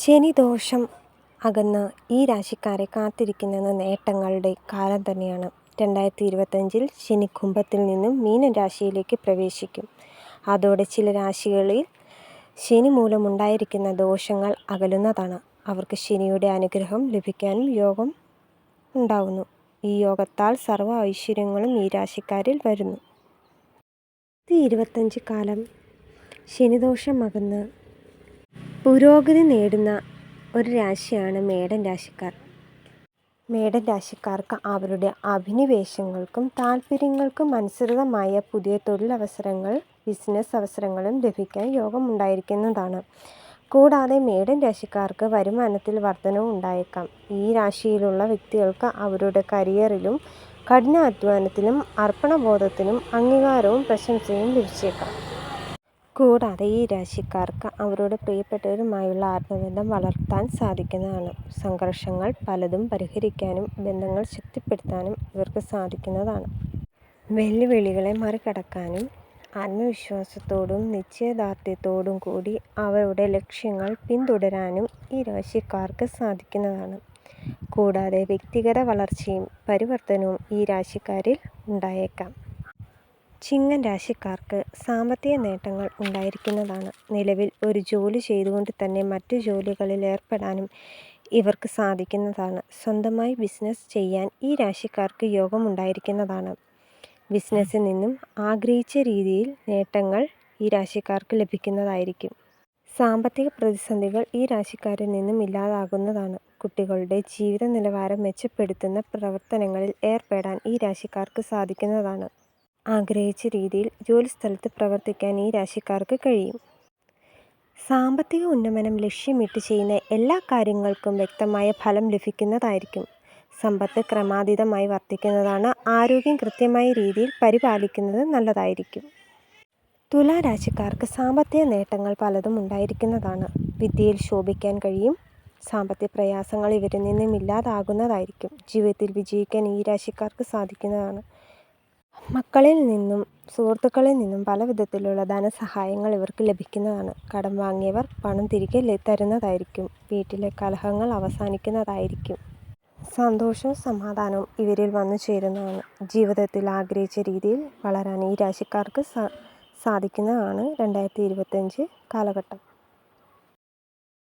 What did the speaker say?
ശനിദോഷം അകന്ന് ഈ രാശിക്കാരെ കാത്തിരിക്കുന്നത് നേട്ടങ്ങളുടെ കാലം തന്നെയാണ്. രണ്ടായിരത്തി ഇരുപത്തഞ്ചിൽ ശനി കുംഭത്തിൽ നിന്നും മീന രാശിയിലേക്ക് പ്രവേശിക്കും. അതോടെ ചില രാശികളിൽ ശനി മൂലമുണ്ടായിരിക്കുന്ന ദോഷങ്ങൾ അകലുന്നതാണ്. അവർക്ക് ശനിയുടെ അനുഗ്രഹം ലഭിക്കാനും യോഗം ഉണ്ടാവുന്നു. ഈ യോഗത്താൽ സർവ ഐശ്വര്യങ്ങളും ഈ രാശിക്കാരിൽ വരുന്നു. ഇരുപത്തഞ്ച് കാലം ശനിദോഷം അകന്ന് പുരോഗതി നേടുന്ന ഒരു രാശിയാണ് മേടൻ രാശിക്കാർ. മേടൻ രാശിക്കാർക്ക് അവരുടെ അഭിനിവേശങ്ങൾക്കും താല്പര്യങ്ങൾക്കും അനുസൃതമായ പുതിയ തൊഴിലവസരങ്ങൾ ബിസിനസ് അവസരങ്ങളും ലഭിക്കാൻ യോഗമുണ്ടായിരിക്കുന്നതാണ്. കൂടാതെ മേടൻ രാശിക്കാർക്ക് വരുമാനത്തിൽ വർധനവും ഉണ്ടായേക്കാം. ഈ രാശിയിലുള്ള വ്യക്തികൾക്ക് അവരുടെ കരിയറിലും കഠിനാധ്വാനത്തിനും അർപ്പണബോധത്തിനും അംഗീകാരവും പ്രശംസയും ലഭിച്ചേക്കാം. കൂടാതെ ഈ രാശിക്കാർക്ക് അവരുടെ പ്രിയപ്പെട്ടവരുമായുള്ള ആത്മബന്ധം വളർത്താൻ സാധിക്കുന്നതാണ്. സംഘർഷങ്ങൾ പലതും പരിഹരിക്കാനും ബന്ധങ്ങൾ ശക്തിപ്പെടുത്താനും ഇവർക്ക് സാധിക്കുന്നതാണ്. വെല്ലുവിളികളെ മറികടക്കാനും ആത്മവിശ്വാസത്തോടും നിശ്ചയദാർഢ്യത്തോടും കൂടി അവരുടെ ലക്ഷ്യങ്ങൾ പിന്തുടരാനും ഈ രാശിക്കാർക്ക് സാധിക്കുന്നതാണ്. കൂടാതെ വ്യക്തിഗത വളർച്ചയും പരിവർത്തനവും ഈ രാശിക്കാരിൽ ഉണ്ടായേക്കാം. ചിങ്ങൻ രാശിക്കാർക്ക് സാമ്പത്തിക നേട്ടങ്ങൾ ഉണ്ടായിരിക്കുന്നതാണ്. നിലവിൽ ഒരു ജോലി ചെയ്തുകൊണ്ട് തന്നെ മറ്റു ജോലികളിൽ ഏർപ്പെടാനും ഇവർക്ക് സാധിക്കുന്നതാണ്. സ്വന്തമായി ബിസിനസ് ചെയ്യാൻ ഈ രാശിക്കാർക്ക് യോഗമുണ്ടായിരിക്കുന്നതാണ്. ബിസിനസ്സിൽ നിന്നും ആഗ്രഹിച്ച രീതിയിൽ നേട്ടങ്ങൾ ഈ രാശിക്കാർക്ക് ലഭിക്കുന്നതായിരിക്കും. സാമ്പത്തിക പ്രതിസന്ധികൾ ഈ രാശിക്കാരിൽ നിന്നും ഇല്ലാതാകുന്നതാണ്. കുട്ടികളുടെ ജീവിത നിലവാരം മെച്ചപ്പെടുത്തുന്ന പ്രവർത്തനങ്ങളിൽ ഏർപ്പെടാൻ ഈ രാശിക്കാർക്ക് സാധിക്കുന്നതാണ്. ആഗ്രഹിച്ച രീതിയിൽ ജോലിസ്ഥലത്ത് പ്രവർത്തിക്കാൻ ഈ രാശിക്കാർക്ക് കഴിയും. സാമ്പത്തിക ഉന്നമനം ലക്ഷ്യമിട്ട് ചെയ്യുന്ന എല്ലാ കാര്യങ്ങൾക്കും വ്യക്തമായ ഫലം ലഭിക്കുന്നതായിരിക്കും. സമ്പത്ത് ക്രമാതീതമായി വർദ്ധിക്കുന്നതാണ് ആരോഗ്യം കൃത്യമായ രീതിയിൽ പരിപാലിക്കുന്നത് നല്ലതായിരിക്കും. തുലാരാശിക്കാർക്ക് സാമ്പത്തിക നേട്ടങ്ങൾ പലതും ഉണ്ടായിരിക്കുന്നതാണ്. വിദ്യയിൽ ശോഭിക്കാൻ കഴിയും. സാമ്പത്തിക പ്രയാസങ്ങൾ ഇവരിൽ നിന്നും ഇല്ലാതാകുന്നതായിരിക്കും. ജീവിതത്തിൽ വിജയിക്കാൻ ഈ രാശിക്കാർക്ക് സാധിക്കുന്നതാണ്. മക്കളിൽ നിന്നും സുഹൃത്തുക്കളിൽ നിന്നും പല വിധത്തിലുള്ള ധനസഹായങ്ങൾ ഇവർക്ക് ലഭിക്കുന്നതാണ്. കടം വാങ്ങിയവർ പണം തിരികെ തരുന്നതായിരിക്കും. വീട്ടിലെ കലഹങ്ങൾ അവസാനിക്കുന്നതായിരിക്കും. സന്തോഷവും സമാധാനവും ഇവരിൽ വന്നു ചേരുന്നതാണ്. ജീവിതത്തിൽ ആഗ്രഹിച്ച രീതിയിൽ വളരാൻ ഈ രാശിക്കാർക്ക് സാധിക്കുന്നതാണ് രണ്ടായിരത്തി ഇരുപത്തഞ്ച് കാലഘട്ടം.